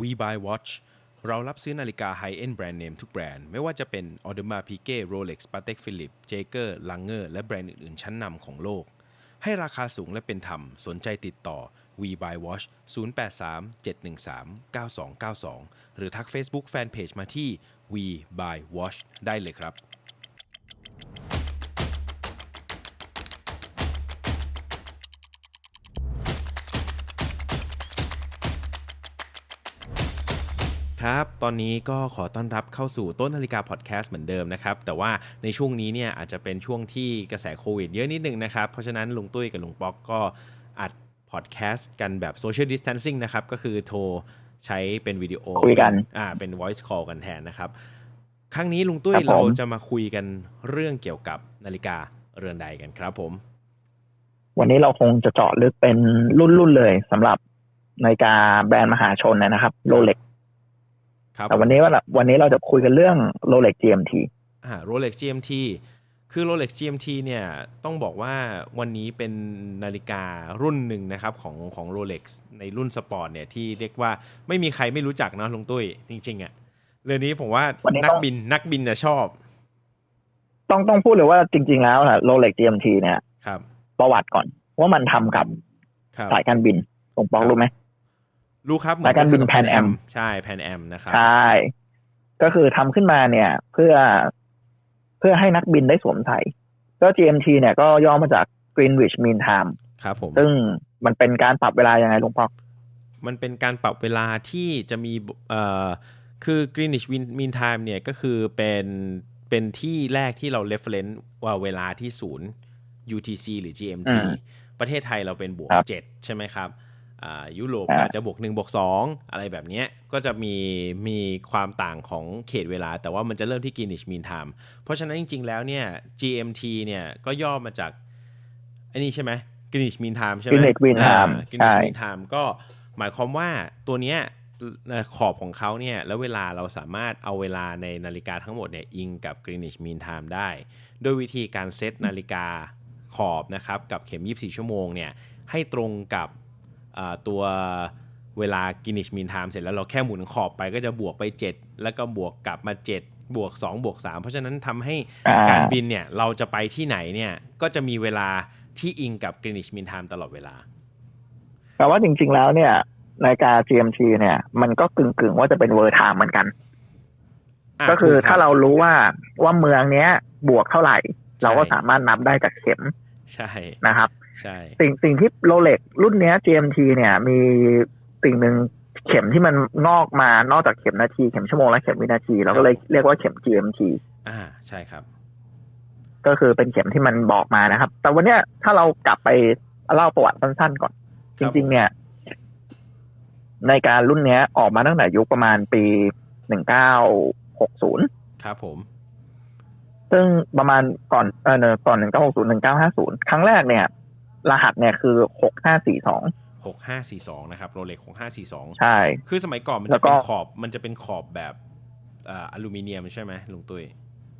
We Buy Watch เรารับซื้อนาฬิกาไฮเอ็นแบรนด์เนมทุกแบรนด์ ไม่ว่าจะเป็น Audemars Piguet Rolex Patek Philippe Jaeger Langer และแบรนด์อื่น ๆ ชั้นนำของโลก ให้ราคาสูงและเป็นธรรม สนใจติดต่อ We Buy Watch 083 713 9292 หรือทัก Facebook Fanpage มาที่ We Buy Watch ได้เลยครับ ครับ ตอนนี้ก็ขอต้อนรับเข้าสู่ต้นนาฬิกาพอดแคสต์เหมือนเดิมนะครับ แต่ว่าในช่วงนี้เนี่ยอาจจะเป็นช่วงที่กระแสโควิดเยอะนิดนึงนะครับ เพราะฉะนั้นลุงตุ้ยกับลุงป๊อกก็อัดพอดแคสต์กันแบบโซเชียลดิส a ทนซิ่งนะครับ ก็คือโทรใช้เป็นวิดีโอคุยกันอ่าเป็น voice call กันแทนนะครับ ครั้งนี้ลุงตุ้ยครับผมเราจะมาคุยกันเรื่องเกี่ยวกับนาฬิกาเรือนใดกันครับผม วันนี้เราคงจะเจาะลึกเป็นรุ่นๆเลยสำหรับนาฬิกาแบรนด์มหาชนนะครับโรเล็กครับ แต่วันนี้ว่าวันนี้เราจะคุยกันเรื่องโรเล็ก GMT อ่า Rolex GMT คือ Rolex GMT เนี่ยต้องบอกว่าวันนี้เป็นนาฬิการุ่นหนึ่งนะครับของของ Rolex ในรุ่นสปอร์ตเนี่ยที่เรียกว่าไม่มีใครไม่รู้จักเนาะลุงตุ้ย จริง ๆอะ่ะเรื่องนี้ผมว่าวันนี้นัต้กองบินนักบินน่ะชอบ ต้องต้องพูดเลยว่าจริง ๆ แล้วนะโรเล็ก GMT เนี่ยครับ ประวัติก่อนว่ามันทำกับครับสายการบินผมบอกครับรู้ไหม รู้ครับสายการบิน Pan Am ใช่แพนแอมนะครับใช่ก็คือทำขึ้นมาเนี่ย เพื่อเพื่อให้นักบินได้สวมใส่ก็ GMT เนี่ยก็ย่อมาจาก Greenwich Mean Time ครับผมซึ่งมันเป็นการปรับเวลายังไงลุงปอก มันเป็นการปรับเวลาที่จะมีเอ่อคือ Greenwich Mean Mean Time เนี่ยก็คือเป็นเป็นที่แรกที่เรา reference ว่าเวลาที่ศูนย์ UTC หรือ GMT อืมประเทศไทยเราเป็นบวกครับ7ใช่ไหมครับอ่า ยุโรปอ่าอาจจะบวก1บวก2อะไรแบบเนี้ยก็จะมีมีความต่างของเขตเวลา แต่ว่ามันจะเริ่มที่ Greenwich Mean Time เพราะฉะนั้นจริง ๆ แล้วเนี่ย GMT เนี่ยก็ย่อมาจากไอ้นี่ใช่ไหม Greenwich Mean Time ใช่ไหม Greenwich Mean Time อ่า Greenwich ใช่ Mean Time ก็หมายความว่าตัวเนี้ยเอ่อขอบของเขาเนี่ยแล้วเวลาเราสามารถเอาเวลาในนาฬิกาทั้งหมดเนี่ยอิงกับ Greenwich Mean Time ได้ โดยวิธีการเซตนาฬิกาขอบนะครับกับเข็ม 24 ชั่วโมงเนี่ยให้ตรงกับอ่า ตัวเวลา Greenwich Mean Time เสร็จแล้วเราแค่หมุนขอบไปก็จะบวกไป 7 แล้วก็บวกกลับมา 7 บวก 2 บวก 3 เพราะฉะนั้นทำให้อ่าการบินเนี่ยเราจะไปที่ไหนเนี่ยก็จะมีเวลาที่อิงกับ Greenwich Mean Time ตลอดเวลาแปลว่าจริง ๆ แล้วเนี่ยนาฬิกา GMT เนี่ย มันก็กึ่งๆว่าจะเป็นเวอร์ไทม์เหมือนกันะก็คือถูบถ้าเรารู้ว่าว่าเมืองเนี้ย บวกเท่าไหร่ เราก็ใช่สามารถนับได้จากเข็มใช่นะครับ ใช่สิ่งสิ่งที่โรเล็กรุ่นเนี้ย GMT เนี่ย มีสิ่งหนึ่งเข็มที่มันงอกมานอกจากเข็มนาทีเข็มชั่วโมงและเข็มวินาทีเราก็เลยเรียกว่าเข็ม GMT อ่าใช่ครับ ก็คือเป็นเข็มที่มันบอกมานะครับ แต่วันเนี้ยถ้าเรากลับไปเล่าประวัติสั้นๆก่อนคจรับริง ๆ เนี่ย ในการรุ่นเนี้ย ออกมาตั้งแต่ยุคประมาณปีหนึ่งเก้าหกศูนย์ครับผม ซึ่งประมาณก่อนเออเนอะก่อนหนึ่งเก้าหกศูนย์หนึ่งเก้าห้าศูนย์ครั้งแรกเนี่ย รหัสเนี่ยคือหกห้าสี่สอง6542นะครับโรเล็ก6542ใช่ คือสมัยก่อนมันแล้จะวก็เป็นขอบมันจะเป็นขอบแบบอ่าอลูมิเนียมใช่ไหมลุงตุ้ย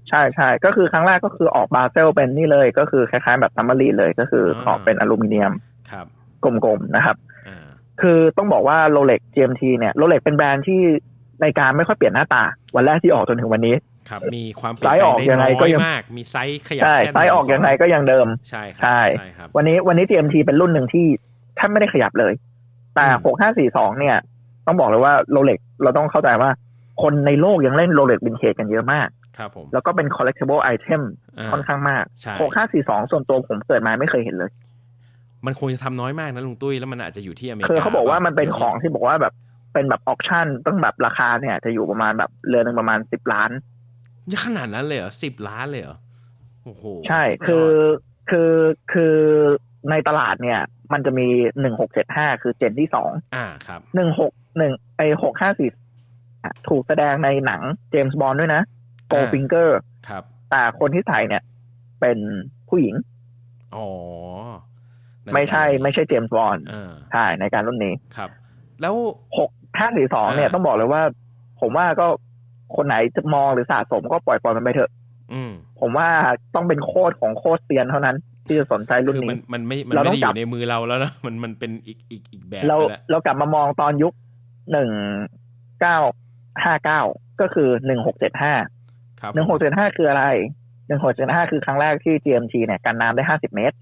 ใช่ใช่ก็คือครั้งแรกก็คือออกบาเซลเป็นนี่เลย ก็คือคล้ายๆแบบซัมมารีเลยก็คือขอบเป็นอลูมิเนียมครับกลมๆนะครับอ่าคือต้องบอกว่าโรเล็ก GMT เนี่ยโรเล็กเป็นแบรนด์ที่ในการไม่ค่อยเปลี่ยนหน้าตา วันแรกที่ออกจนถึงวันนี้ ครับ มีความเปลี่ยนไซส์แปลออกได้ยังไงน้ก็อยยังมาก มีไซส์ขยับใช่แค่ไซส์ออกยังไงก็ยังเดิมใช่ครัใช่ใช่ครับ วันนี้วันนี้ GMT เป็นรุ่นหนึ่งที่แทบไม่ได้ขยับเลย แต่อืมหกห้าสี่สองเนี่ย ต้องบอกเลยว่าโรเล็กเราต้องเข้าใจว่าคนในโลกยังเล่นโรเล็กวินเทจกันเยอะมากครับผมแล้วก็เป็น collectible item อ่าค่อนข้างมากใช่หกห้าสี่สองส่วนตัวผมเกิดมาไม่เคยเห็นเลย มันคงจะทำน้อยมากนะลุงตุ้ยแล้วมันอาจจะอยู่ที่อเมริกาคือเขาบอกว่ามันเป็นดี๋ยของที่บอกว่าแบบเป็นแบบออคชั่นต้องแบบราคาเนี่ย จะอยู่ประมาณแบบเรือนหนึ่งประมาณสิบล้าน นี่ขนาดนั้นเลยเหรอสิบล้านเลยเหรอโอ้โหใช่สุดยดคือคือคือในตลาดเนี่ย มันจะมีหนึ่งหกเจ็ดห้าคือเจนที่สองอ่าครับหนึ่งหกหนึ่งไอหกห้าสี่ถูกแสดงในหนังเจมส์บอลด้วยนะโกอ่าฟิงเกอร์ครับ แต่คนที่ใส่เนี่ย เป็นผู้หญิง อ๋อ ไม่ใช่ ไม่ใช่เจมส์บอลอ่าใช่ในการรุ่นนี้ครับ แล้วหกห้าสี่สองเนี่ยอ่าต้องบอกเลยว่า ผมว่าก็ คนไหนจะมองหรือสะสมก็ปล่อยปล่อยมันไปเถอะ อืมผมว่าต้องเป็นโคตรของโคตรเซียนเท่านั้นที่จะสนใจรุ่นคือนี้มันมันไม่มันเราไม่ต้อได้งอกลับยู่ในมือเราแล้วนะมันมันเป็นอีกอีกอีกแบบเราไปแล้วเรากลับมามองตอนยุคหนึ่งเก้าห้าเก้าก็คือหนึ่งหกเจ็ดห้าครับหนึ่งหกเจ็ดห้าคืออะไรหนึ่งหกเจ็ดห้าคือครั้งแรกที่ GMT เนี่ยกันน้ำได้ห้าสิบเมตร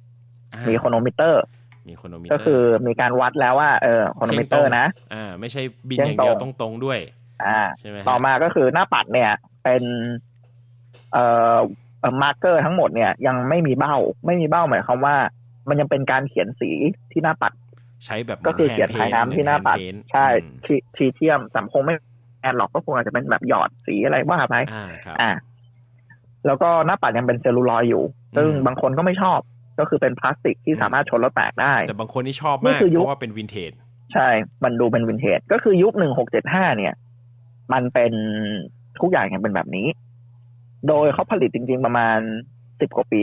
อ่ามีโครโนมิเตอร์ มีโครโนมิเตอร์ ก็คือมีการวัดแล้วว่าเออโครโนมิเตอร์นะ อ่า ไม่ใช่บินเที่อยงย่างเดียวตตรงรงๆด้วย อ่าใช่ไหมฮะต่อมาก็คือหน้าปัดเนี่ย เป็นเอ่อมาร์เกอร์ทั้งหมดเนี่ย ยังไม่มีเบ้า ไม่มีเบ้าหมายความว่า มันยังเป็นการเขียนสีที่หน้าปัด ใช้แบบก็คือเขียนถ่ายน้ำที่หน้าปัด ใช่ทีทีเทียมแต่คงไม่แอนหรอกก็คงอาจจะเป็นแบบหยอดสีอะไรว่าไปอ่าครับอ่า แล้วก็หน้าปัดยังเป็นเซลลูลอยด์อยู่ ซึ่งอืมบางคนก็ไม่ชอบ ก็คือเป็นพลาสติกที่สามารถชนแล้วแตกได้ แต่บางคนที่ชอบนี่มากคือยุคเพราะว่าเป็นวินเทจ ใช่ มันดูเป็นวินเทจ ก็คือยุคหนึ่งหกเจ็ดห้าเนี่ย มันเป็นทุกอย่างยังเป็นแบบนี้ โดยเขาผลิตจริง ๆ ประมาณสิบกว่าปี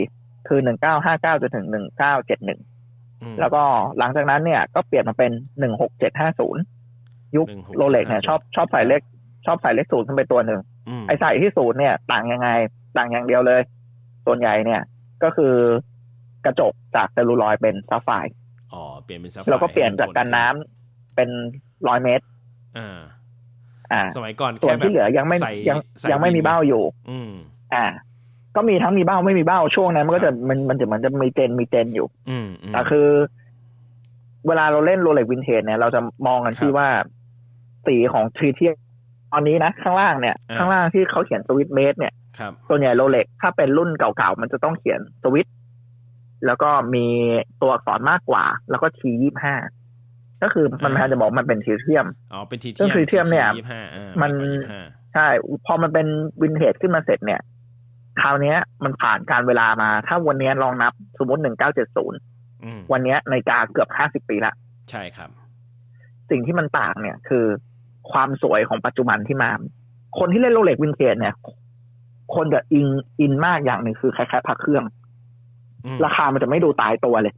คือหนึ่งเก้าห้าเก้าจนถึงหนึ่งเก้าเจ็ดหนึ่งแล้วก็หลังจากนั้นเนี่ย ก็เปลี่ยนมาเป็นหนึ่งหกเจ็ดห้าศูนย์ยุค1650โรเล็กเนี่ย ชอบชอบใส่เลขชอบใส่เลขศูนย์ขึ้นไปตัวหนึ่งมไอ้ใส่ที่ศูนย์เนี่ย ต่างยังไง ต่างอย่างเดียวเลย ส่วนใหญ่เนี่ย ก็คือกระจกจากเซลลูลอยด์เป็นซัฟไฟร์อ๋อเปลี่ยนเป็นซัฟไฟแล้วก็เปลี่ยนจากกันน้ำเป็นร้อยเมตรอ่า อ่า สมัยก่อนส่วนแค่แบบที่เหลือยังไม่ใส่ยังใส่ยังไม่มีวินเบ้าอยู่ อืม อ่า ก็มีทั้งมีเบ้าไม่มีเบ้าช่วงนั้นมันก็จะมันมันจะเหมือนจะมีเจนมีเจนอยู่อืมอืมแต่คือ เวลาเราเล่นโรเล็กวินเทจเนี่ยเราจะมองกันที่ครับว่าสีของทรีเทียตอนนี้นะ ข้างล่างเนี่ยอ่าข้างล่างที่เขาเขียนสวิตเมตรเนี่ยครับส่วนใหญ่โรเล็กถ้าเป็นรุ่นเก่าๆ มันจะต้องเขียนสวิตแล้วก็มีตัวอักษรมากกว่า แล้วก็ทียี่ห้า ก็คือมันพยายามจะบอกมันเป็นทรีเทียมอ๋อเป็นทีซึ่ง tritium เนี่ยยี่ห้าอ่ามันยี่ห้าใช่พอมันเป็นวินเทจขึ้นมาเสร็จเนี่ยคราวเนี้ยมันผ่านการเวลามา ถ้าวันเนี้ยลองนับสมมติหนึ่งเก้าเจ็ดศูนย์อืมวันเนี้ยในาฬิกาเกือบห้าสิบปีละใช่ครับ สิ่งที่มันต่างเนี่ยคือความสวยของปัจจุบันที่มา คนที่เล่นโรเล็กวินเทจเนี่ย คนจะอินอินมากอย่างหนึ่งคือคล้ายๆพักเครื่องอืมราคามันจะไม่ดูตายตัวเลย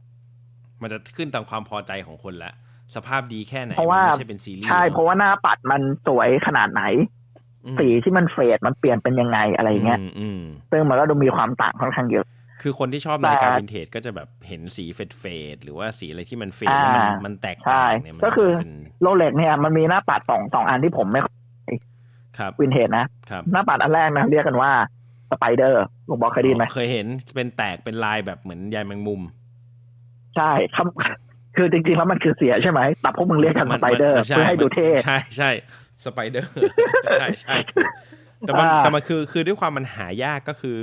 มันจะขึ้นตามความพอใจของคนละ สภาพดีแค่ไหนเพราะว่ามันไม่ใช่เป็นซีรีส์ใช่เพราะว่าหน้าปัดมันสวยขนาดไหนอืมสีที่มันเฟดมันเปลี่ยนเป็นยังไงอะไรอย่างเงี้ยมอืมซึ่งมันก็ดูมีความต่างค่อนข้างเยอะคือคนที่ชอบแต่นาฬิกาวินเทจก็จะแบบเห็นสีเฟดเฟดๆหรือว่าสีอะไรที่มันเฟดแล้วมันอ่ามัมันแตกใช่ต่างเนี่ยมันก็คือจะเป็นโรเล็กเนี่ยมันมีหน้าปัดสองสองอันที่ผมไม่ครับวินเทจนะครับหน้าปัดอันแรกนะเรียกกันว่าสไปเดอร์ลุงบอกเคยได้ยินไหมเคยเห็นเป็นแตกเป็นลายแบบเหมือนใยแมงมุม ใช่ครับ คือจริงๆแล้วมันคือเสียใช่ไหมแต่พวกมึงเรียกกันสไปเดอร์มันเพื่อให้ดูเท่ใช่ใช่สไปเดอร์ใช่ใช่แต่มันอ่าแต่มันคือคือด้วยความมันหายากก็คือ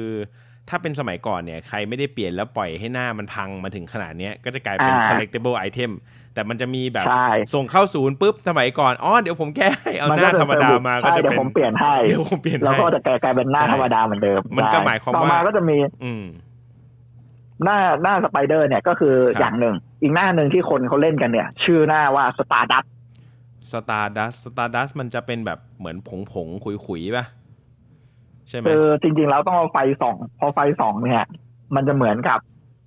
ถ้าเป็นสมัยก่อนเนี่ยใครไม่ได้เปลี่ยนแล้วปล่อยให้หน้ามันพังมาถึงขนาดเนี้ยก็จะกลายเป็นอ่า collectible item แต่มันจะมีแบบใช่ส่งเข้าศูนย์ปุ๊บสมัยก่อนอ๋อเดี๋ยวผมแก้ให้เอามันหก็น้าจะธรรมดามาก็ใช่จะเดี๋ยเป็นวผมเปลี่ยนให้เดี๋ยวผมเปลี่ยนแล้วให้ก็จะกลายเป็นหน้าใช่ธรรมดาเหมือนเดิมมันก็ใช่หมายความต่อว่ามาก็จะมี อืม หน้าหน้าสไปเดอร์เนี่ยก็คือครับอย่างหนึ่ง อีกหน้าหนึ่งที่คนเขาเล่นกันเนี่ย ชื่อหน้าว่าสตาร์ดัตสตาร์ดัสสตาร์ดัสมันจะเป็นแบบเหมือนผงผงขุยขุยๆป่ะใช่ไหมคือจริงๆแล้วต้องเอาไฟส่อง พอไฟส่องเนี่ย มันจะเหมือนกับ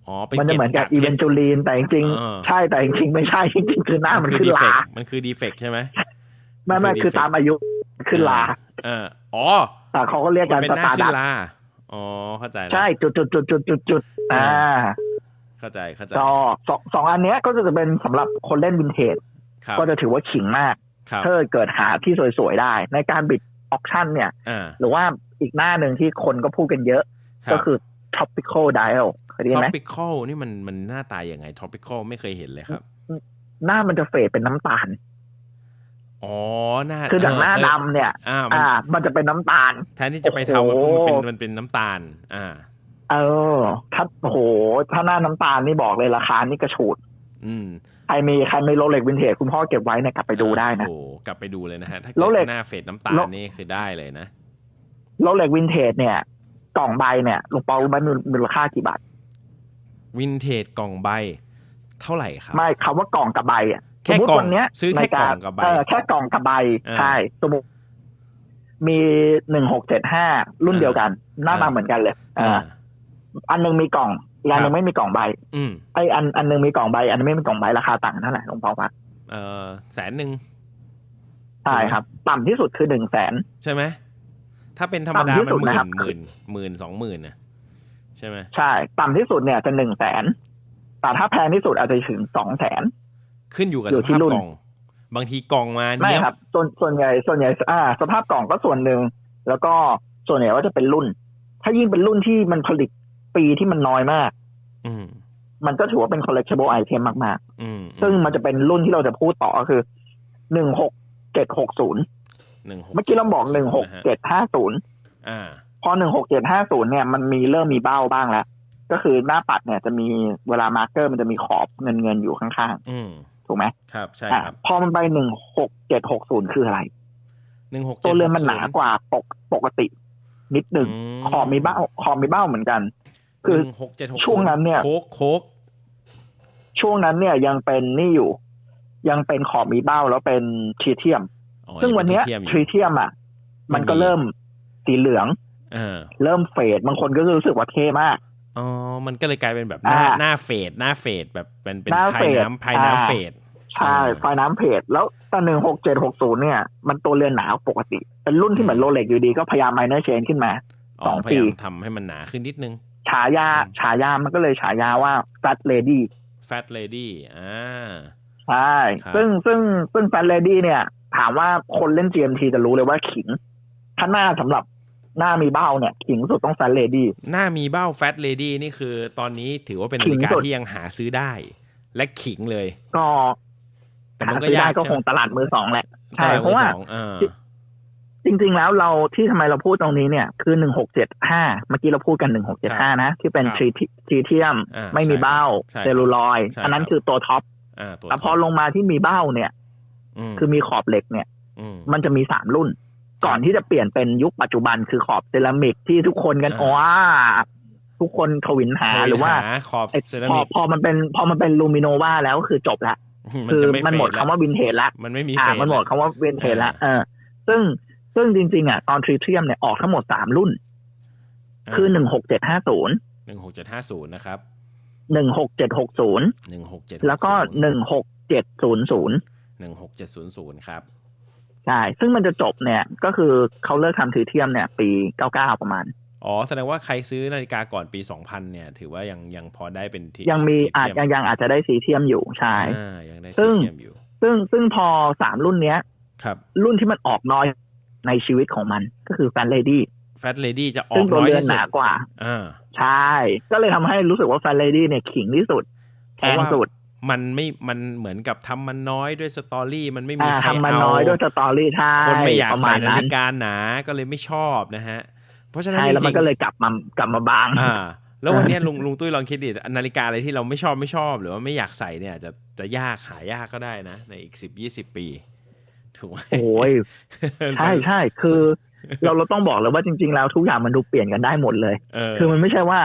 อ๋อเป็นมันจะเหมือนกับอีเวนจูลีนแต่จริงเออๆใช่แต่จริงๆไม่ใช่จริงๆคือหน้ามันขึ้นดีเฟลากมันคือดีเฟกใช่ไหมไม่ไม่มันคือคือ defect ตามอายุขึ้นลาเอออ๋อแต่เขาก็เรียกมักันนเป็นสหน้าตาร์ขึ้ดันตลา อ๋อเข้าใจแล้วใช่จุดจุดจุดจุดจุดจุดอ่าอ่า เข้าใจเข้าใจก็สองสองอันเนี้ยก็จะเป็นสำหรับคนเล่นวินเทจครับก็จะถือว่าขิงมากครับถ้าเกิดหาที่สวยๆได้ ในการบิดออคชั่นเนี่ยอ่าหรือว่าอีกหน้าหนึ่งที่คนก็พูดกันเยอะ ก็คือ topical dial เคยได้ยินไหม topical นี่มันมันหน้าตายังไง topical ไม่เคยเห็นเลยครับ หน้ามันจะเฟดเป็นน้ำตาล อ๋อหน้าคือจากหน้าเดำเนี่ยอ่ามันอ่า มันจะเป็นน้ำตาล แทนที่จะไปเทาโอ้มันโหเป็นมันเป็นน้ำตาล อ่า เออถ้าโอ้โหถ้าหน้าน้ำตาลนี่บอกเลยราคานี่กระฉูด อืมใครมีใครมีโรเล็กวินเทจคุณพ่อเก็บไว้เนี่ยกลับไปดูได้นะโอ้กลับไปดูเลยนะฮะถ้าแล้เกิวเหล็ดกหน้าเฟดน้ำตาลแล้วนี่คือได้เลยนะโรเล็กวินเทจเนี่ยกล่องใบเนี่ยลุงปอรู้ไหมมูลมูลค่ากี่บาทวินเทจกล่องใบ เท่าไหร่ครับไม่คำว่ากล่องกับใบอะ แค่สมมติกล่องวันเนี้ยซื้อแค่ในารกล่องกับใบเออแค่กล่องกับใบอ่าใช่สมมติมีหนึ่งหกเจ็ดห้ารุ่นอ่าเดียวกัน หน้าตาอ่าเหมือนกันเลยอ่าอ่าอันหนึงมีกล่องอีกอันหนึครังบไม่มีกล่องใบ อืมไออันอันหนึงมีกล่องใบ อันนึงไม่มีกล่องใบราคาต่างกันเท่าไหร่หลวงพ่อว่าเออแสนหนึ่งใช่ครับ ต่ำที่สุดคือหนึ่งแสนใช่ไหมถ้าเป็นธรรมดาต่ำที่มันสุดหมื่นะครับนหมื่นหมื่นสองหมื่นนะใช่ไหมใช่ ต่ำที่สุดเนี่ยจะหนึ่งแสนแต่ถ้าแพงที่สุดอาจจะถึงสองแสน ขึ้นอยู่กับอยู่สที่ภาพรุ่นกล่อง บางทีกล่องมาไม่เนี้ยครับส่วนส่วนใหญ่ส่วนใหญ่อ่า สภาพกล่องก็ส่วนหนึ่งแล้วก็ส่วนใหญ่ว่าจะเป็นรุ่น ถ้ายิ่งเป็นรุ่นที่มันผลิตปีที่มันน้อยมาก อืมมันก็ถือว่าเป็น collectible item มากอืมๆซึ่งมันจะเป็นรุ่นที่เราจะพูดต่อก็คือหนึ่งหกเจ็ดหกศูนย์หนึ่งหกเมื่อกี้เราบอกหนึ่งหกเจ็ดห้าศูนย์อ่าพอหนึ่งหกเจ็ดห้าศูนย์เนี่ยมันมีเริ่มมีเบ้าบ้างแล้ว ก็คือหน้าปัดเนี่ยจะมีเวลามาร์กเกอร์มันจะมีขอบเงินเงินๆอยู่ข้างอืมๆ ถูกไหมครับใช่อะครับพอมันไปหนึ่งหกเจ็ดหกศูนย์คืออะไรหนึ่งหกตัวเรือนมันหนากว่าปกปกติ นิดหนึ่งขอบมีเบ้าขอบมีเบ้าเหมือนกัน คือหกเจ็ดหกช่วงนั้นเนี่ยโค้กโค้กช่วงนั้นเนี่ยยังเป็นนี่อยู่ ยังเป็นขอบมีเบ้าแล้วเป็นทรีเทียมอ๋อซึ่งวันเนี้ยยังทเป็รีนเทียมอะ มันก็ไม่มีเริ่มสีเหลืองเออเริ่มเฟดบางคนก็รู้สึกว่าเท่มากอ๋อ มันก็เลยกลายเป็นแบบหน้าอ่าหน้าเฟดหน้าเฟดแบบเป็นเป็นหน้าพาเฟยดน้ำพายน้ำอ่าเฟด ใช่อ่าไฟน้ำเพจแล้วแต่หนึ่งหกเจ็ดหกศูนย์เนี่ย มันตัวเรือนหนาปกติ เป็นรุ่นที่เหมือนโรเล็กอยู่ดีก็พยายามไมเนอร์เชนขึ้นมาอ๋สอองพยายามปีทำให้มันหนาขึ้นนิดนึง ฉายาอืมฉายามันก็เลยฉายาว่า Fat Lady Fat Lady อ่าใช่ครับซึ่งซึ่งซึ่ง Fat Lady เนี่ย ถามว่าคนเล่น GMT จะรู้เลยว่าขิงถ้าหน้าสำหรับหน้ามีเบ้าเนี่ยขิงสุดต้อง Fat Lady หน้ามีเบ้า Fat Lady นี่คือ ตอนนี้ถือว่าเป็นนาฬิกาขิงสุดที่ยังหาซื้อได้ และขิงเลย ก็ แต่หามันก็ซื้อได้ยากก็ใช่คไหมงตลาดมือสองแหละใช่ตลดเพราะว่ามือสองอ่าจริง ๆ แล้วเราที่ทำไมเราพูดตรงนี้เนี่ยคือหนึ่งหกเจ็ดห้าเมื่อกี้เราพูดกันหนึ่งหกเจ็ดห้านะ ที่เป็นครับทรีทรีเทียมอ่าไม่มีเบ้าใช่ครับเซลลูลอยด์ใช่อันนั้นครับคือตัวท็อปอ่าตัวแต่พอลงมาที่มีเบ้าเนี่ยมคือมีขอบเหล็กเนี่ยมมันจะมีสามรุ่น ก่อนที่จะเปลี่ยนเป็นยุคปัจจุบันคือขอบเซรามิกที่ทุกคนกันอ่าว้าทุกคนทวินหาหรือว่าขอบไอ้เซราพอมิกพอมันเป็นพอมันเป็นลูมิโนวาแล้วคือจบละ คือจะไมันหมดเฟคำว่าวินเทจละมันไม่มีอ่าเฟดมันหมดคำว่าวินเทจละเออ ซึ่งซึ่งจริง ๆ อะ ตอนทรีเทียมเนี่ยออกทั้งหมดสามรุ่น คือหนึ่งหกเจ็ดห้าศูนย์หนึ่งหกเจ็ดห้าศูนย์นะครับหนึ่งหกเจ็ดหกศูนย์หนึ่งหกเจ็ดแล้วก็หนึ่งหกเจ็ดศูนย์ศูนย์หนึ่งหกเจ็ดศูนย์ศูนย์ครับใช่ซึ่งมันจะจบเนี่ย ก็คือเขาเลิกทำทรีเทียมเนี่ย ปีเก้าเก้าประมาณ อ๋อแสดงว่าใครซื้อนาฬิกาก่อนปี 2000 เนี่ย ถือว่ายังยังพอได้เป็นที่ยังมีที่อาจเทียังยังอาจจะได้ซีเทียมอยู่ใช่อ่ายังได้ซึ่ที่งเทียมอยู่ ซึ่งซึ่งพอสามรุ่นเนี้ย ครับ รุ่นที่มันออกน้อยในชีวิตของมันก็คือแฟนเลดี้แฟตเลดี้จะออซึ่งกตัวน้อยเรือนที่หสุดนากว่าอ่าใช่ ก็เลยทำให้รู้สึกว่าแฟนเลดี้เนี่ยขิงที่สุดเพแพราะงว่าสุดมันไม่มันเหมือนกับทำมันน้อยด้วยสตอรี่ มันไม่มีอ่าใครทำมาเอาน้อยด้วยสตอรี่ใช่คนไม่อยากประมาใส่ณนานั้นฬิกาหนาก็เลยไม่ชอบนะฮะ เพราะฉะนั้นใช่จแล้วมัรินงก็เลยกลับมากลับมาบางๆอ่าแล้ววันเนี้ยลุงลุงตุ้ยลองคิดดินาฬิกาอะไรที่เราไม่ชอบไม่ชอบ หรือว่าไม่อยากใส่เนี่ยจะจะยากหายากก็ได้นะ ในอีกสิบยี่สิบปีถูกไหมโอ้ยใช่ใช่คือ เราเราต้องบอกเลยว่าจริง ๆ แล้วทุกอย่างมันดูเปลี่ยนกันได้หมดเลยเออคือมันไม่ใช่ว่า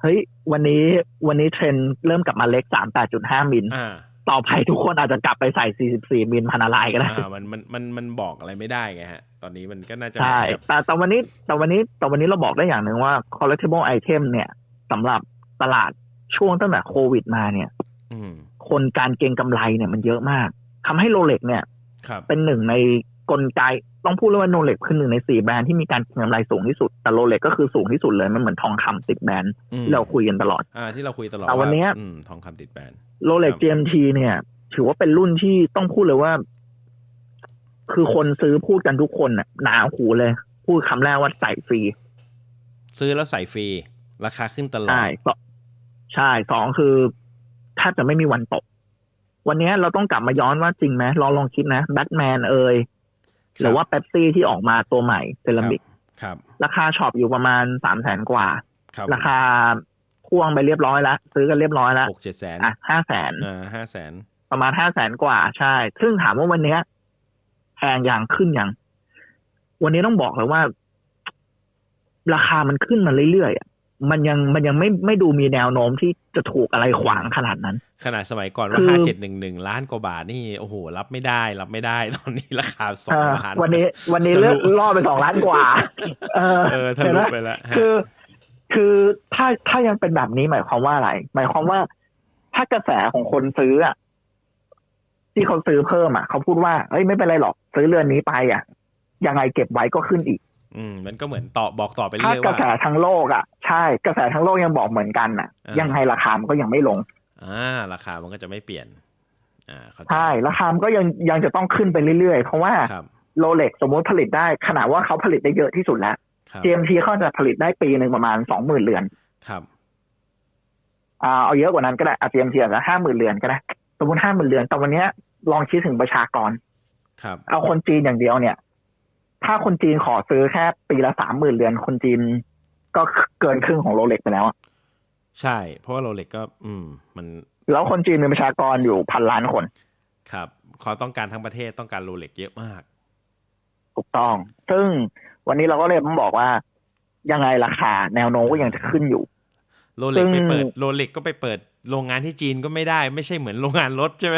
เฮ้ย วันนี้วันนี้เทรนด์เริ่มกลับมาเล็กสามแปดจุดห้ามิลอ่า ต่อไปทุกคนอาจจะกลับไปใส่สี่สิบสี่มิลพันอะไรก็ได้อ่ามันมันมันมันบอกอะไรไม่ได้ไงฮะ ตอนนี้มันก็น่าจะใช่แบบแต่แต่วันนี้แต่วันนี้แต่วันนี้เราบอกได้อย่างหนึ่งว่า collectible item เนี่ยสำหรับตลาดช่วงตั้งแต่โควิดมาเนี่ยอืมคนการเก็งกำไรเนี่ยมันเยอะมากทำให้โรเล็กเนี่ยครับเป็นหนึ่งใน กลไกต้องพูดเลยว่าโรเล็กคือหนึ่งในสี่แบรนด์ที่มีการเก็งกำไรสูงที่สุด แต่โรเล็กก็คือสูงที่สุดเลย มันเหมือนทองคำติดแบรนด์อืมที่เราคุยกันตลอดอ่าที่เราคุยตลอดแต่วันเนี้ยอืมทองคำติดแบรนด์โรเล็กครับ GMT เนี่ย ถือว่าเป็นรุ่นที่ต้องพูดเลยว่า คือคนซื้อพูดกันทุกคนน่ะหนาหูเลย พูดคำแรกว่าใส่ฟรี ซื้อแล้วใส่ฟรี ราคาขึ้นตลอดใช่สใช่สองคือแทบจะไม่มีวันตกวันนี้เราต้องกลับมาย้อนว่าจริงไหมลองลองคิดนะแบทแมนเอ่ย หรือว่าเป๊ปซี่ที่ออกมาตัวใหม่เซรามิกครับ ราคาช็อปอยู่ประมาณสามแสนกว่าครับราคาพ่วงไปเรียบร้อยแล้ว ซื้อกันเรียบร้อยแล้วหกเจ็ดแสนอะห้าแสนอ่าห้าแสนประมาณห้าแสนกว่าใช่ ซึ่งถามว่าวันเนี้ยแพงอย่างขึ้นอย่าง วันนี้ต้องบอกเลยว่า ราคามันขึ้นมาเรื่อยๆอะ มันยังมันยังไม่ไม่ดูมีแนวโน้มที่จะถูกอะไรขวางขนาดนั้น ขนาดสมัยก่อนว่าคือห้าเจ็ดหนึ่งหนึ่งล้านกว่าบาทนี่โอ้โห รับไม่ได้ รับไม่ได้ ตอนนี้ราคาสองเออล้านวันนี้ วันนี้ทะลุเลือกล่อไปสองล้านกว่า เออเออทะเห็นลุไหมไปแล้วฮะคือคือถ้าถ้ายังเป็นแบบนี้หมายความว่าอะไร หมายความว่าถ้ากระแสของคนซื้ออะที่เขาซื้อเพิ่มอะ เขาพูดว่าเอ้ยไม่เป็นไรหรอก ซื้อเรือนนี้ไปอะยังไงเก็บไว้ก็ขึ้นอีก อืมมันก็เหมือนต่อบอกต่อไปถ้าเรื่อยๆกระว่าแสทั้งโลกอะใช่กระแสทั้งโลกยังบอกเหมือนกันอะอ่ายัยังไงราคามันก็ยังไม่ลง อ่า ราคามันก็จะไม่เปลี่ยน อ่าเข้าใจใช่ราคามันก็ยังยังจะต้องขึ้นไปเรื่อยๆ เพราะว่าครับโรเล็กสมมติผลิตได้ขนาดว่าเขาผลิตได้เยอะที่สุดแล้วครับ GMT เขาจะผลิตได้ปีหนึ่งประมาณสองหมื่นเรือนครับอ่าเอาเยอะกว่านั้นก็ได้อะ GMT อาจจะห้าหมื่นเรือนก็ได้สมมติห้าหมื่นเรือนแต่วันเนี้ยลองคิดถึงประชากร ครับ เอาคนจีนอย่างเดียวเนี่ย ถ้าคนจีนขอซื้อแค่ปีละสามหมื่นเรือนคนจีน ก็เกินครึ่งของโรเล็กไปแล้วอะใช่ เพราะว่าโรเล็กก็ อืม มัน แล้วคนจีนมีประชากรอยู่พันล้านคน ครับเขาต้องการทั้งประเทศต้องการโรเล็กเยอะมาก ถูกต้อง ซึ่งวันนี้เราก็เลยต้องบอกว่า ยังไงราคาแนวโน้มก็ยังจะขึ้นอยู่ โรเล็กซึ่งไปเปิดโรเล็กก็ไปเปิดโรงงานที่จีนก็ไม่ได้ ไม่ใช่เหมือนโรงงานรถใช่ไหม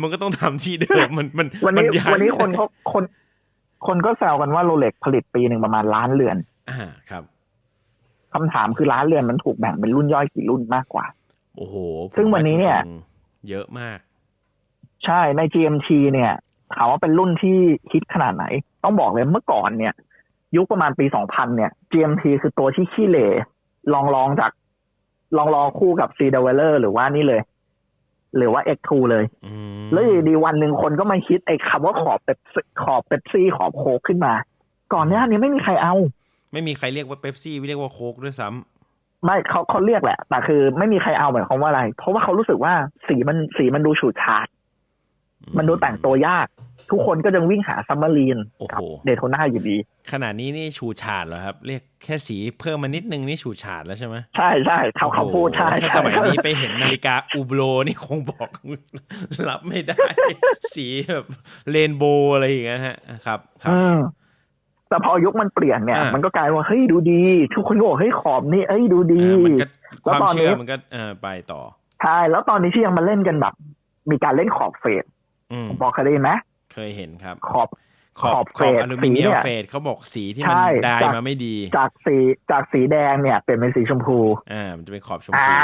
มันก็ต้องทำที่เดิมมันมันวันนี้มัย้ายวันนี้คนเขาคน คนก็แซวกันว่าโรเล็กผลิตปีหนึ่งประมาณล้านเรือน อ่าครับคำถามคือล้านเรือนมันถูกแบ่งเป็นรุ่นย่อยกี่รุ่นมากกว่า โอ้โหผมซึ่งวันนี้เนี่ยาจริงๆเยอะมาก ใช่ใน GMT เนี่ยถามว่าเป็นรุ่นที่ฮิตขนาดไหน ต้องบอกเลยเมื่อก่อนเนี่ย ยุคประมาณปี2000เนี่ย GMT คือตัวที่ขี้เหร่ลองลองจากลองลองคู่กับ C d e v e l o r หรือว่านี่เลย หรือว่า X2 เลยอืมแล้วอยู่ดีวันหนึ่งคนก็มาคิดไอ้คำว่าขอบเป็ปขอบเป๊ปซี่ขอบโคกขึ้นมา ก่อนหน้านี้ไม่มีใครเอา ไม่มีใครเรียกว่าเป๊ปซี่เรียกว่าโค้กด้วยซ้ำไม่เขาเขาเรียกแหละ แต่คือไม่มีใครเอาหมายความว่าอะไร เพราะว่าเขารู้สึกว่าสีมันสีมันดูฉูดฉาดมันดูแต่งตัวยาก ทุกคนก็จะวิ่งหาซัมมารีนโอ้โหกับเดโทนาอยู่ดี ขนาดนี้นี่ฉูดฉาดเหรอครับ เรียกแค่สีเพิ่มมานิดนึงนี่ฉูดฉาดแล้วใช่ไหมใช่ใช่เขาเขาพูดใช่โอ้โหถ้าใช่สมัยนี้ไปเห็นนาฬิกาอูโบรนี่คงบอกรับไม่ได้ สีแบบเรนโบว์อะไรอย่างเงี้ยฮะครับครับอืมแต่พอยุคมันเปลี่ยนเนี่ยอ่ามัมันก็กลายว่าเฮ้ยดูดี ทุกคนก็บอกเฮ้ยขอบนี่เอ้ยดูดีอ่ามันก็คแล้ววามตอนนี้เชื่อมันก็เออไปต่อใช่แล้วตอนนี้ที่ยังมาเล่นกันแบบ มีการเล่นขอบเฟดอืมบอกเคยได้ยินไหม เคยเห็นครับ ขอบขอบขอบขอบเฟดอลูมิเนียมสีเนี่ยเฟดเขาบอกสีที่มันใช่ได้จากมาไม่ดี จากสีจากสีแดงเนี่ยเปลี่ยนเป็นสีชมพูอ่ามันจะเป็นขอบชมอ่า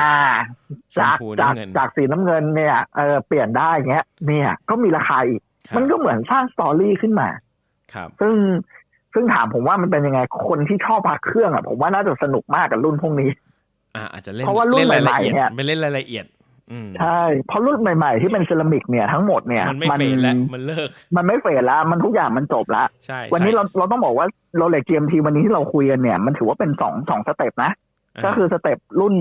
พูจากชมพูจากน้ำเงินจากสีน้ำเงินเนี่ยเออเปลี่ยนได้เงี้ย เนี่ย ก็มีราคาอีกครับมันก็เหมือนสร้างสตอรี่ขึ้นมา ครับ ซึ่งซึ่งถามผมว่ามันเป็นยังไงคนที่ชอบพักเครื่องอะผมว่าน่าจะสนุกมากกับรุ่นพวกนี้ อ่าอาจจะเล่นเพราะว่ารุ่นเล่นรายละใหม่ๆเอียดเนี่ยไม่เล่นรายละเอียดอืม ใช่เพราะรุ่นใหม่ๆ ที่เป็นเซรามิกเนี่ยทั้งหมดเนี่ย มันไม่เฟดแล้วมันเลิก มันไม่เฟดแล้วมันทุกอย่างมันจบแล้วใช่วันนี้ใช่เราเราต้องบอกว่าโรเล็ก GMT วันนี้ที่เราคุยกันเนี่ย มันถือว่าเป็นสองสองสเต็ปนะาก็คือสเต็ปรุ่น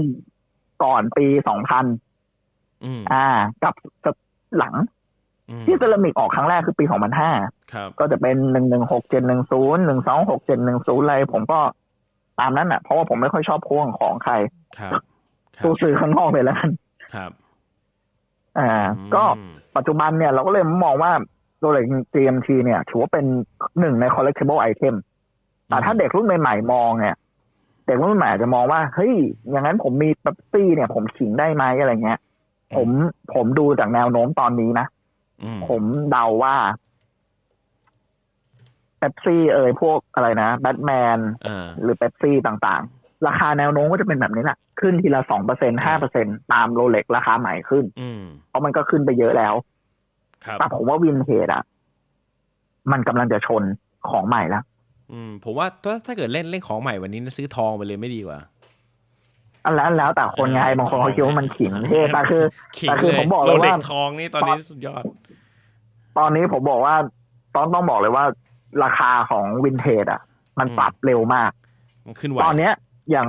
ก่อนปีสองพันอืมอ่า กับสเต็ปหลังอืมที่เซรามิกออกครั้งแรกคือปีสองพันห้าครับก็จะเป็นหนึ่งหนึ่งหกเจ็ดหนึ่งศูนย์หนึ่งสองหกเจ็ดหนึ่งศูนย์อะไรผมก็ตามนั้นอะ เพราะว่าผมไม่ค่อยชอบพ่วงของใครครับครัตู้บซื้อข้างนอกเลยแล้วกัน ครับ อ่า ก็อืมปัจจุบันเนี่ยเราก็เลยมองว่าโรเล็ก GMT เนี่ยถือว่าเป็นหนึ่งใน collectible item แต่ถ้าเด็กรุ่นใหม่ๆมองเนี่ยเด็กรุ่นใหม่อาจจะมองว่าเฮ้ยอย่างนั้นผมมีเป๊ปซี่เนี่ย ผมขิงได้ไหมอะไรเงี้ย ผมผมดูจากแนวโน้มตอนนี้นะอืมผมเดาว่าเป๊ปซี่เอ่ยพวกอะไรนะแบทแมนอ่าหรือเป๊ปซี่ต่างๆ ราคาแนวโน้มก็จะเป็นแบบนี้แหละขึ้นทีละสองเปอร์เซ็นห้าเปอร์เซ็นตามโรเล็กราคาใหม่ขึ้นอืมเพราะมันก็ขึ้นไปเยอะแล้วครับแต่ผมว่าวินเทจอะ มันกำลังจะชนของใหม่แล้วอืม ผมว่าถ้าถ้าเกิดเล่นเล่นของใหม่วันนี้ซื้อทองไปเลยไม่ดีกว่าอันแล้วแล้วแต่คนไงบางคนเขาคิดว่ามันขิงเท่แต่คือขิงแต่คือเลยผมบอกเลยโรเล็กว่าทองนี่ตอนนี้สุดยอด ตอนนี้ผมบอกว่าต้องต้องบอกเลยว่า ราคาของวินเทจอะ มันอืมปรับเร็วมากมันขึ้นไวตอนเนี้ย อย่าง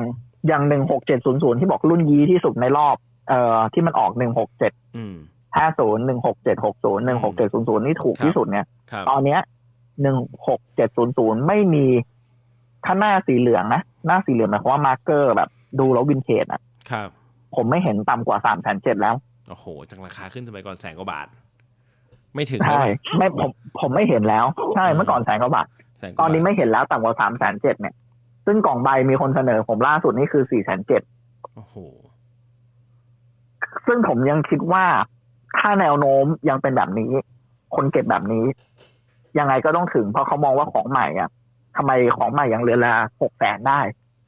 อย่างหนึ่งหกเจ็ดศูนย์ศูนย์ที่บอกรุ่นยีที่สุดในรอบ เอ่อที่มันออกหนึ่งหกเจ็ดอืมห้าศูนย์หนึ่งหกเจ็ดหกศูนย์หนึ่งหกเจ็ดศูนย์ศูนย์นี่ถูกครับที่สุดเนี่ยครับตอนเนี้ยหนึ่งหกเจ็ดศูนย์ศูนย์ไม่มีถ้าหน้าสีเหลืองนะหน้าสีเหลืองหมายความว่ามาร์เกอร์แบบ ดูแล้ววินเทจอะครับ ผมไม่เห็นต่ำกว่าสามแสนเจ็ดแล้ว โอ้โหจากราคาขึ้นสมัยก่อนแสนกว่าบาท ไม่ถึงใช่เลยไม่ผมผมไม่เห็นแล้ว ใช่เมื่อก่อนแสนกว่าบาทแสนกตว่าอนนี้ไม่เห็นแล้วต่ำกว่าสามแสนเจ็ดเนี่ย ซึ่งกล่องใบมีคนเสนอผมล่าสุดนี่คือสี่แสนเจ็ดโอ้โห ซึ่งผมยังคิดว่าถ้าแนวโน้มยังเป็นแบบนี้ คนเก็บแบบนี้ ยังไงก็ต้องถึง เพราะเขามองว่าของใหม่อะทำไมของใหม่ยังเรือนละหกแสนได้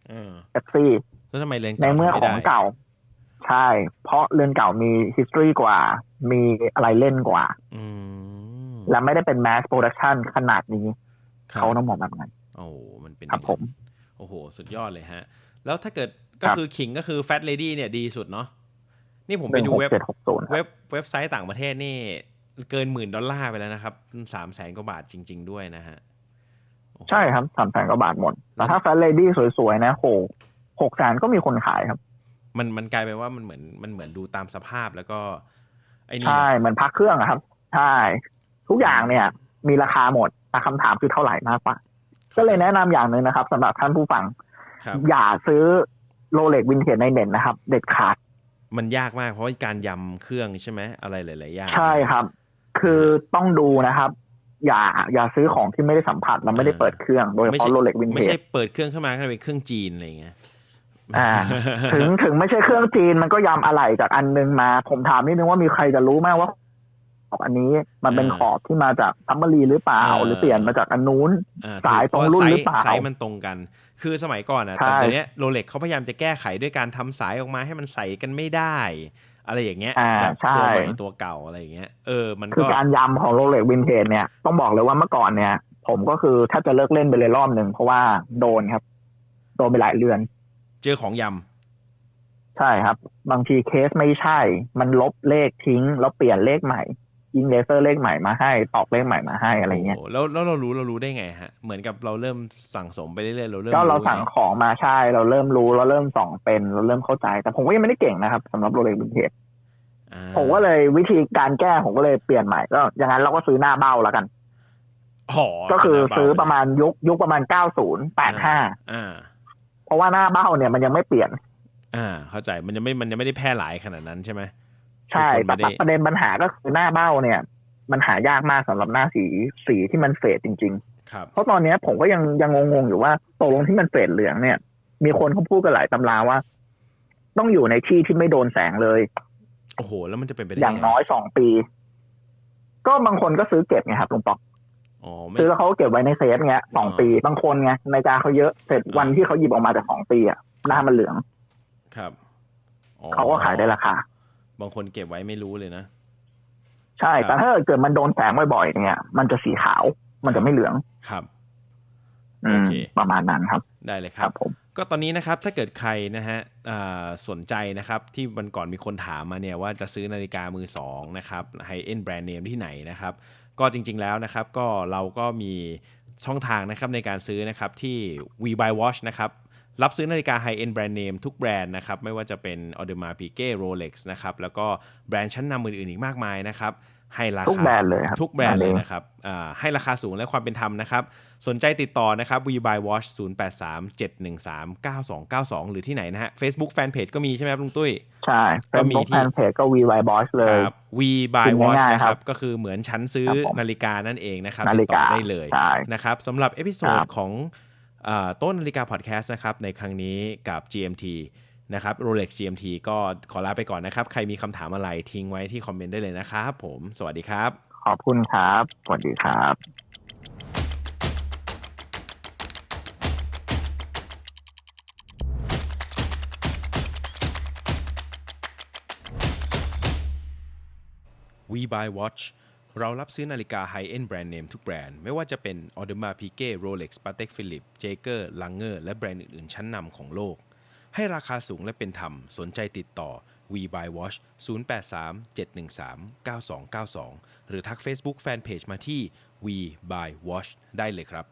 เออเอฟซี่แล้วทำไมเลนในเมื่อของเก่า ใช่ เพราะเรือนเก่ามี history กว่า มีอะไรเล่นกว่าอืมและไม่ได้เป็น mass production ขนาดนี้ครับเขาต้องมองแบบนั้นโอ้มันเป็นครับอย่างผนั้นมโอ้โห สุดยอดเลยฮะ แล้วถ้าเกิดก็ครับคือขิงก็คือแฟ t เลดี้เนี่ยดีสุดเนาะนี่ผมหไปนึ่งดูหกเว็บเจ็ดหกศูนย์เว็บเว็บไซต์ต่างประเทศนี่ เกินหมื่นดอลลาร์ไปแล้วนะครับสามแสนกว่าบาทจริง ๆ ด้วยนะฮะ ใช่ครับสามแสนกว่าบาทหมด แต่ถ้าแฟนเลดี้สวยๆ นะโหหกแสนก็มีคนขายครับ มันมันกลายเป็นว่ามันเหมือนมันเหมือนดูตามสภาพแล้วก็ ไอ้นี่ใช่เนอะเหมือนพักเครื่องอะครับ ใช่ ทุกอย่างเนี่ย มีราคาหมดแต่คำถามคือเท่าไหร่มากกว่า ก็เลยแนะนำอย่างหนึ่งนะครับสำหรับท่านผู้ฟังครับอย่าซื้อโรเล็กวินเทจในเน็ตนะครับ เด็ดขาด มันยากมากเพราะว่าการยำเครื่องใช่ไหมอะไรหลายๆอย่างใช่ครับ คือต้องดูนะครับ อย่าอย่าซื้อของที่ไม่ได้สัมผัสและไม่ได้เปิดเครื่องโดยเฉไม่พาะใช่โรเล็กวินไม่เทใช่จเปิดเครื่องขึ้นมาก็เป็นเครื่องจีนอะไรอย่างเงี้ยอ่าถึงถึงไม่ใช่เครื่องจีนมันก็ยำอะไหล่จากอันนึงมา ผมถามนิดนึงว่ามีใครจะรู้ไหมว่าข อบอันนี้ มันเป็นอ่าขอบที่มาจากทัมเบอรีหรือเปล่าอ่า หรือเปลี่ยนมาจากอันนู้นอ่สายตรงรุ่นหรือเปล่าไซส์มันตรงกัน คือสมัยก่อนอะใช่แต่ตอนเนี้ยโรเล็กเขาพยายามจะแก้ไขด้วยการทำสายออกมาให้มันใส่กันไม่ได้ อะไรอย่างเงี้ยอ่าแบบใช่ตัวใหม่ตัวเก่าอะไรอย่างเงี้ยเออมันคืก็อการยำของโรเล็กวินเทจเนี่ยต้องบอกเลยว่าเมื่อก่อนเนี่ย ผมก็คือแทบจะเลิกเล่นไปเลยรอบหนึ่งเพราะว่าโดนครับ โดนไปหลายเรือน เจอของยใช่ครับ บางทีเคสไม่ใช่ มันลบเลขทิ้ง แล้วเปลี่ยนเลขใหม่ ยิงเลเซอร์เลขใหม่มาให้ตอกเลขใหม่มาให้ำอะไรเงี้ยโโหแล้วแล้วเรารู้เรารู้ได้ไงฮะ เหมือนกับเราเริ่มสั่งสมไปเรื่อยๆเราเริ่มก็เราไสั่งของมาใช่ เราเริ่มรู้เราเริ่มส่องเป็นเราเริ่มเข้าใจ แต่ผมก็ยังไม่ได้เก่งนะครับสำหรับโรเล็กวินเทจอ่าผมก็เลยวิธีการแก้ผมก็เลยเปลี่ยนใหม่ก็อย่างนั้นเราก็ซื้อหน้าเบ้าแล้วกันอ๋อก็คือเป็นหน้าเบาซื้อประมาณยุคยุคประมาณ90 85อ่าเพราะว่าหน้าเบ้าเนี่ยมันยังไม่เปลี่ยน อ่า เข้าใจมันยังไม่มันยังไม่ได้แพร่หลายขนาดนั้นใช่ไหม ใช่ทุกคนแต่ไม่ได้ประเด็นปัญหาก็คือหน้าเบ้าเนี่ย มันหายากมากสำหรับหน้าสีสีที่มันเฟดจริงครับๆเพราะตอนเนี้ยผมก็ยังยังงงๆอยู่ว่าตกลงที่มันเฟดเหลืองเนี่ย มีคนเขาพูดกันหลายตำราว่า ต้องอยู่ในที่ที่ไม่โดนแสงเลย โอ้โห แล้วมันจะเป็นไปได้อย่างน้อยสองปี ก็บางคนก็ซื้อเก็บไงครับลุงปอกอ๋อไม่ซื้อแล้วเขาก็เก็บไว้ในเซฟเงี้ยสองอ๋อปีบางคนไงนาฬิกาเขาเยอะเสร็จวันที่เขาหยิบออกมาจากสองปีอะหน้ามันเหลือง ครับอ๋อเขาก็ขายได้ราคา บางคนเก็บไว้ไม่รู้เลยนะ ใช่ครับแต่ถ้าเกิดมันโดนแสงบ่อยๆเนี่ย มันจะสีขาว มันจะไม่เหลือง ครับอืโอมเคประมาณนั้นครับ ได้เลยคครัรับบผมก็ตอนนี้นะครับถ้าเกิดใครนะฮะอ่าสนใจนะครับที่วันก่อนมีคนถามมาเนี่ยว่าจะซื้อนาฬิกามือสองนะครับไฮเอ็นแบรนด์เนมที่ไหนนะครับ ก็จริงๆแล้วนะครับ ก็เราก็มีช่องทางนะครับในการซื้อนะครับที่ We Buy Watch นะครับ รับซื้อนาฬิกาไฮเอ็นแบรนด์เนมทุกแบรนด์นะครับ ไม่ว่าจะเป็น Audemars Piguet Rolex นะครับ แล้วก็แบรนด์ชั้นนำอื่นๆอีกมากมายนะครับให้ราคาทุกแบรนด์เลยครับทุกแบรนด์เลยอันนี้นะครับอ่าให้ราคาสูงและความเป็นธรรมนะครับ สนใจติดต่อนะครับ We Buy Watch 0837139292 หรือที่ไหนนะฮะ Facebook Fanpage ก็มีใช่ไหมครับลุงตุ้ย ใช่ก็เป็นมีบล็อกที่แฟนเพจก็ VY Boss เลยครับ We Buy พิมพ์ Watch ง่ายๆนะคครัรับบก็คือเหมือนชั้นซื้อครับผมนาฬิกานั่นเองนะครับนาติฬิดต่กาอได้เลยใช่นะครับสำหรับเอพิโซดครับของอ่า ต้นนาฬิกาพอดแคสต์นะครับในครั้งนี้กับ GMT นะครับ Rolex GMT ก็ขอลาไปก่อนนะครับ ใครมีคำถามอะไรทิ้งไว้ที่คอมเมนต์ได้เลยนะครับผม สวัสดีครับ ขอบคุณครับ สวัสดีครับ We Buy Watch เรารับซื้อนาฬิกาไฮเอ็นแบรนด์เนมทุกแบรนด์ ไม่ว่าจะเป็น Audemars Piguet Rolex Patek Philippe Jaeger Langer และแบรนด์อื่นๆ ชั้นนำของโลก ให้ราคาสูงและเป็นธรรม สนใจติดต่อ We Buy Watch 0837139292 หรือทัก Facebook Fanpage มาที่ We Buy Watch ได้เลยครับ